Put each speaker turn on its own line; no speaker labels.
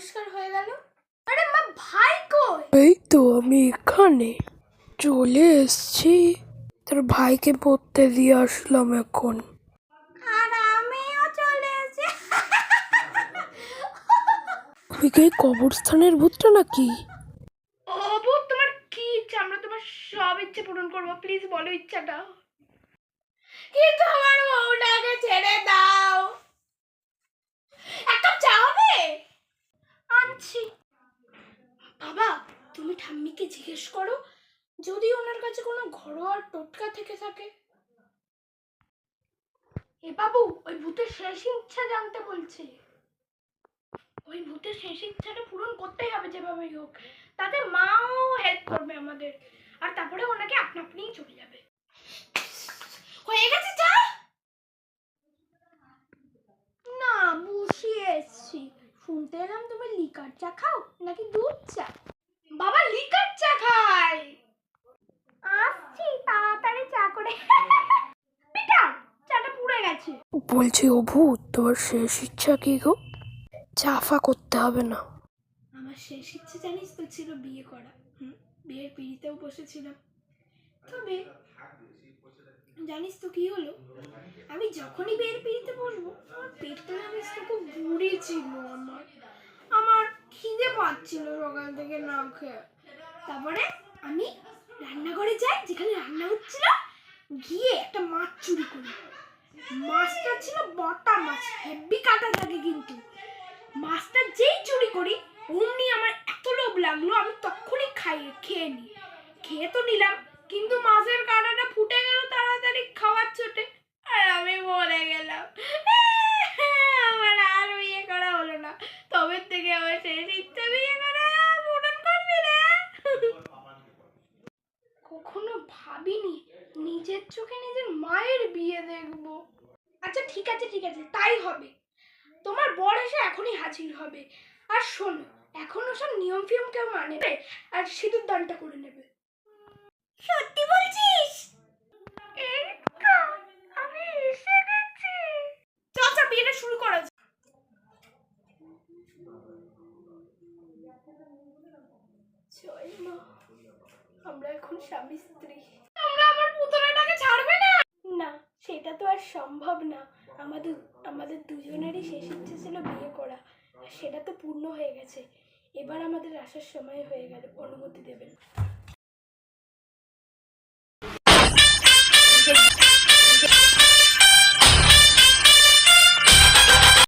পরিষ্কার হয়ে গেল? আরে মা ভাই কই? এই তো আমি এখানে। চলে এসেছি। তোর ভাইকে পড়তে দিয়ে আসলাম এখন।
আর আমিও চলে এসেছি।
আমি কি কবরস্থানের ভূতটা নাকি?
ও ভূত তোমার কি ইচ্ছা? আমরা তোমার সব ইচ্ছে পূরণ করব। প্লিজ বলো ইচ্ছাটা। তুমি জিজ্ঞেস করো, যদি ওনার কাছে কোনো ঘরোয়া টোটকা থেকে থাকে। এ বাবু, ওই ভূতের শেষ ইচ্ছা জানতে বলছে। ওই ভূতের শেষ ইচ্ছাটা পূরণ করতেই হবে যেভাবেই হোক। তাতে মাও হেল্প করবে আমাদের। আর তারপরে ওনাকে আপনা আপনিই চলে যাবে। হয়ে গেছে চা? না, বসিয়ে এসছি। শুনতে এলাম তুমি লিকার চা খাও, নাকি দুধ চা বাবা লিকার চা খাই আসছি তাড়াতাড়ি চা করে পিটা চাটা পুড়ে গেছে
বলছি ভূত তোমার শেষ ইচ্ছা কি গো? চাফা করতে হবে না।
আমার শেষ ইচ্ছে জানিস তো ছিল বিয়ে করা। বিয়ের পিড়িতেও বসেছিলাম। তবে জানিস তো কি হলো? আমি যখনই বিয়ের পিড়িতে বসবো, আমার পেটটা জানিস তো খুব ছিল আমার। আমার খিদে পাচ্ছিল সকাল থেকে না খেয়ে। তারপরে আমি রান্নাঘরে যাই, যেখানে রান্না হচ্ছিল, গিয়ে একটা মাছ চুরি করি। মাছটা ছিল বটা মাছ হেভি কাটা থাকে কিন্তু। মাছটা যেই চুরি করি, অমনি আমার এত লোভ লাগল, আমি তখনই খাইয়ে খেয়ে নিই খেয়ে তো নিলাম, কিন্তু মাছের কাঁটাটা ফুটে গেল তাড়াতাড়ি খাওয়ার ছোটে আর আমি মরে গেলাম। আমার আর বিয়ে করা হলো না। তবে থেকে আমার শেষ ইচ্ছে বিয়ে করা, পূরণ করবি রে কখনো ভাবিনি, নিজের চোখে নিজের মায়ের বিয়ে দেখব। আচ্ছা ঠিক আছে ঠিক আছে তাই হবে। তোমার বর এসে এখনই হাজির হবে। আর শোনো এখনও সব নিয়ম ফিয়ম কেউ মানে। আর সিঁদুর দানটা করে নেবে। সত্যি বলছিস? আমি এসে গেছি। চল চল বিয়েটা শুরু করা যাক। জয় মা আমরা এখন স্বামী স্ত্রী তোমরা আমার পুতলাটাকে ছাড়বে না না সেটা তো আর সম্ভব না। আমাদের আমাদের দুজনেরই শেষ ইচ্ছে ছিল বিয়ে করা। আর সেটা তো পূর্ণ হয়ে গেছে। এবার আমাদের আসার সময় হয়ে গেল। অনুমতি দেবেন।